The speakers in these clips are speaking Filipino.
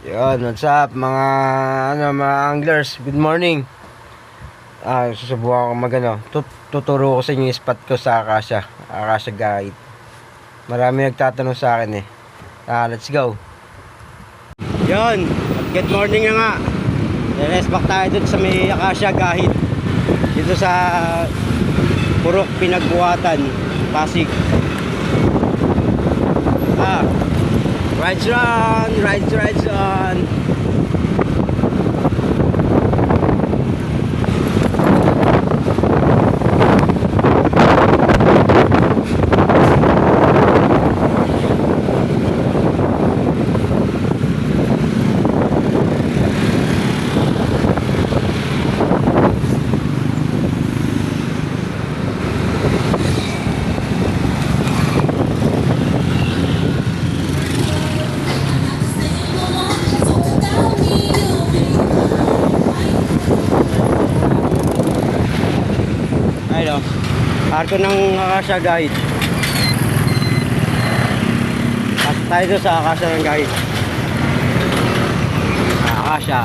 Yun, what's up mga ano mga anglers, good morning. Ah, susubukan ko magano, tut- tuturo ko sa inyo yung spot ko sa Akasha, Akasha Guide. Marami nagtatanong sa akin eh. Ah, let's go. Yun, good morning nga. Let's back tayo dun sa may Akasha Guide. Dito sa Purok Pinagbuhatan, Pasig. Right on, right, right on. Arko ng Akasha Guide. Pasok tayo doon sa Akasha ng Guide. Ah, Akasha.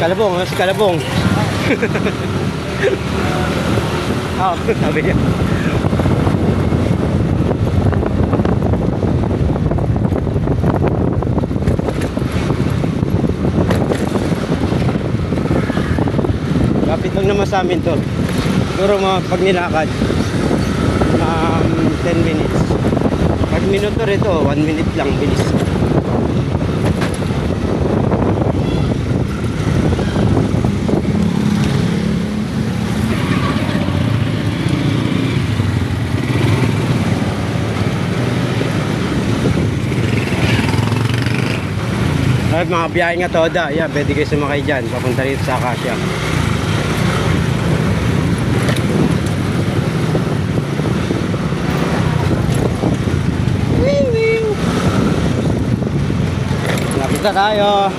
Kalabong, mas kalabong. Ah, sabi niya. Lang naman sa amin to. Siguro mga pag nilakad, um, 10 minutes. Pag minuto rito, 1 minute lang, bilis. Ay, mga biyahe nga toda. Yan, pwede kayo sumakay dyan. Papunta rito sa Acacia. Na tayo.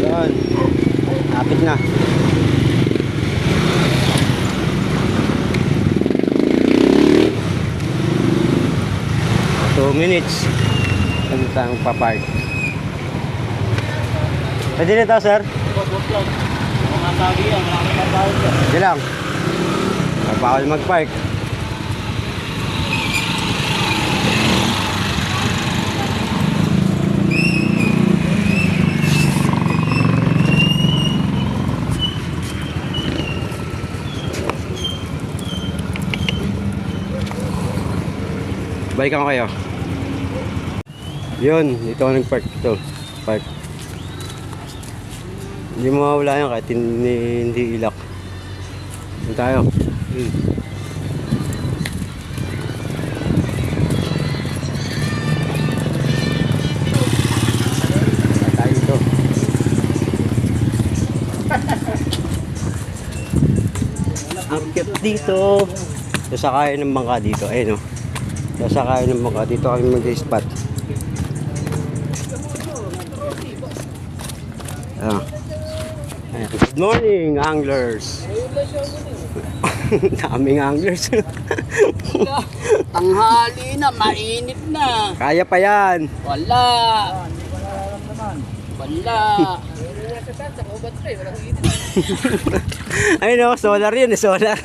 Yan. Lapit na. Two minutes. Ano tayong papark? Pwede nito, sir? Hindi lang. Bawal mag-park. Balikan ko kayo. Yun, dito ako nag-park ito. Park. Hindi mo mawala yan kahit hindi, hindi ilak. Doon tayo. Hmm. Ang cute dito. Sasakayan ng bangka dito. Ayun o. Sasakayan ng bangka dito kami mag-spot. Ayan. Good morning, anglers. Daming anglers. Tanghali na, mainit na. Kaya pa yan. Wala. Wala. Ayun o, solar yun eh, solar.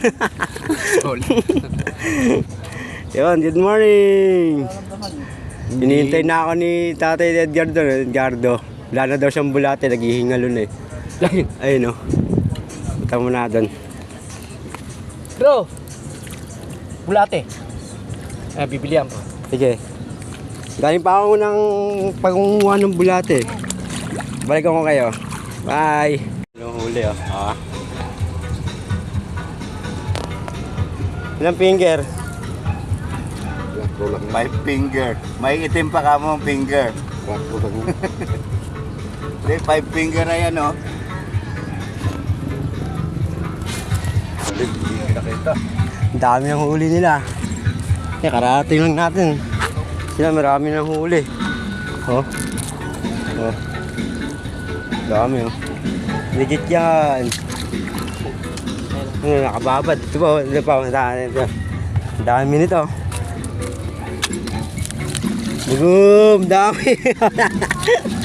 Yun, good morning. Hinihintay na ako ni Tatay Edgardo. Edgardo. Wala na daw siyang bulate, naghihingalon eh. Ayun o. Punta mo na doon. Bro. Bulate. Eh, bibilihan ko. Sige. Galing pa ako ng pagkunguha ng bulate. Balikan ko kayo. Bye. Yung huli oh. Ah. Ilang finger? Five finger. May itim pa ka mong finger. Hindi, five finger na yan, oh. Hindi nakita. Ang dami ang huli nila. Eh, karating lang natin. Sila marami ng huli. Oh. Oh. Dami, oh. Legit yan. Ano, nakababad. Ito ba? Ito pa. Ang dami nito. Boom! Dami!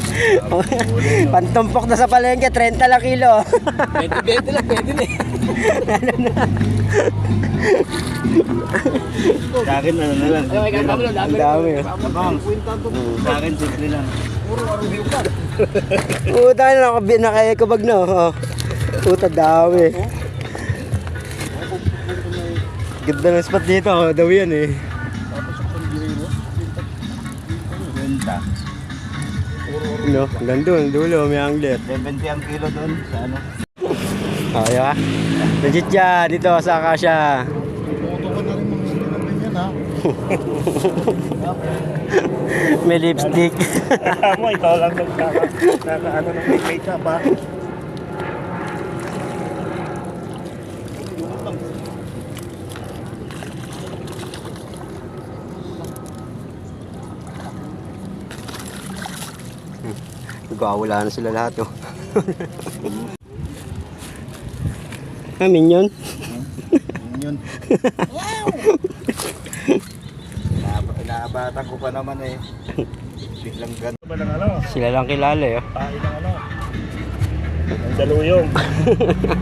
Pantumpok na sa palengke, 30 lang kilo. 20-20 lang, pwede na eh. Sa akin ano na lang. Ang dami sa akin simple lang. Puta na ako binakaya ko bag no. Oh. Puta dami. Ganda ng spot dito, oh. daw yan eh. Benta. No, doon, dulo, may angler. 70 ang kilo doon sa ano. Oh, di ba? Legit yan, dito sa Akasha. may lipstick. mo, ikaw lang nagkaka, naka, ano ng makeup ha. Nagwawala na sila lahat, oh. ah, minion? Yun. Inaabatan ko pa naman eh. Biglang gan. Ba ng ano? Sila lang kilala, eh. oh. Pain ng ano? Ang daluyong.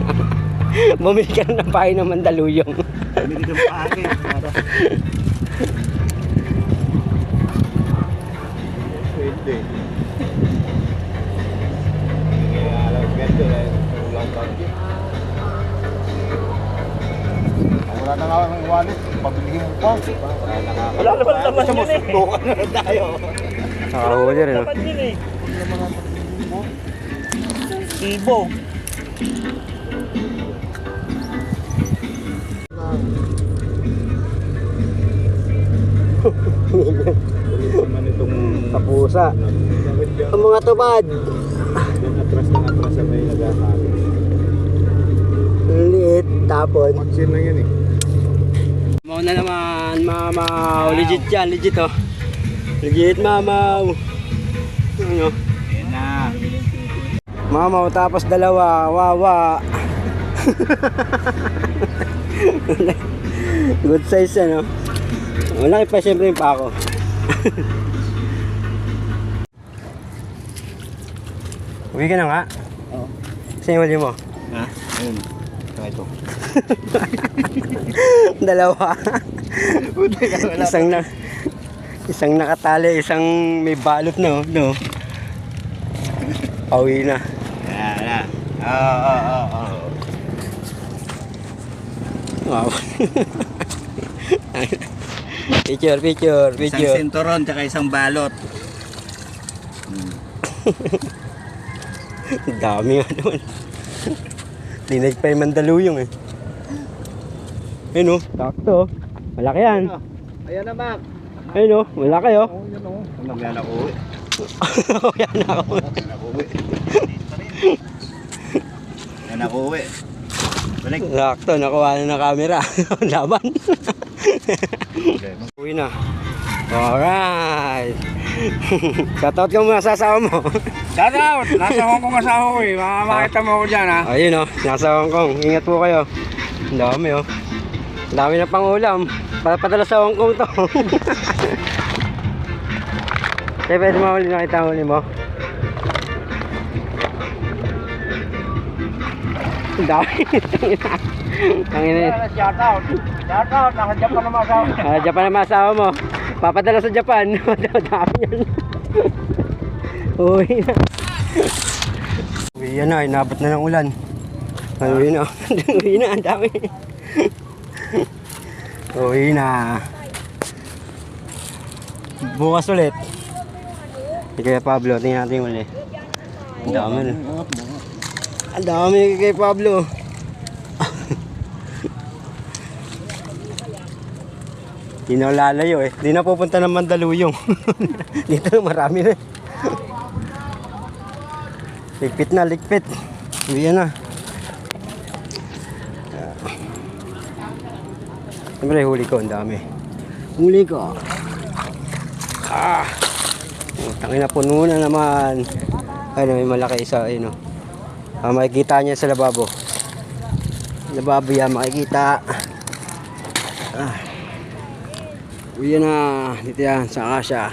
Bumili ka na ng pain ng Mandaluyong. Bumili ng pain. Para. Pwede. Kaya alam, ganito eh. Ulang kami. Wala na nga ang wallet. Pabilihin mo pa. Wala na naman naman yun eh. Susundukan na tayo. Nakahuli rin, oh. yun eh. Ibo. naman itong Kapusa. Ang mga tubad. Yan atras ng atras sa may nagkakalit. Ang liit, tapon. Magsin lang yan eh. Mau na naman, mamaw. Legit yan, legit oh. Legit, mamaw. Ano? Yan na. Mamaw, tapos dalawa. Wawa. Good size ano. Malaki pa siyempre yung pako. Uwi ka na nga. Oo. Saan yung mo? Ha? Ayun. Ito, ito. Dalawa. isang na isang nakatali, isang may balot na, oh, no. Pauwi na. Yan na. Oo, oo, oo. Wow. picture, picture, Isang picture. sinturon tsaka isang balot. Dami nga naman. Tinag pa yung mandaluyong eh. Ayun oh, sakto. oh. Malaki yan. Ayan na, Mac. Ayun oh, malaki oh. yan o. Ano yan ako uwi? yan ako. Yan ako uwi. Yan ako uwi. Balik. Sakto, nakuha na ng camera. Laban. Uwi na. Alright. Shoutout ka muna sa asawa mo. Shout out! Nasa Hong Kong asawa ko eh. Mga makita mo ako dyan ha. Ayun oh, nasa Hong Kong. Ingat po kayo. Ang dami oh. Ang dami na pang ulam. Papadala sa Hong Kong to. Kaya pwede mahuli nakita huli mo. Ang dami. Ang ina. Shout out! Shout out! Naka-jump pa naman asawa. Ah, Japan ang asawa mo. Papadala sa Japan. Dami yan. Uwi na. Uwi yan na, inabot na ng ulan. Uwi na. Uwi na, ang dami. Uwi na. Bukas ulit. Si Kuya Pablo, tingnan natin yung uli. Ang dami na. Ang dami kay Pablo. Di na lalayo eh. Di na pupunta ng Mandaluyong. Dito marami na. ligpit na, ligpit. Uwi na. Siyempre, huli ko, ang dami. Huli ko. Ah! Tangin na puno na naman. Ayun, may malaki isa, ayun oh. Ah, makikita niya sa lababo. Lababo yan, makikita. Ah. Uwi na, dito yan, sa kasya.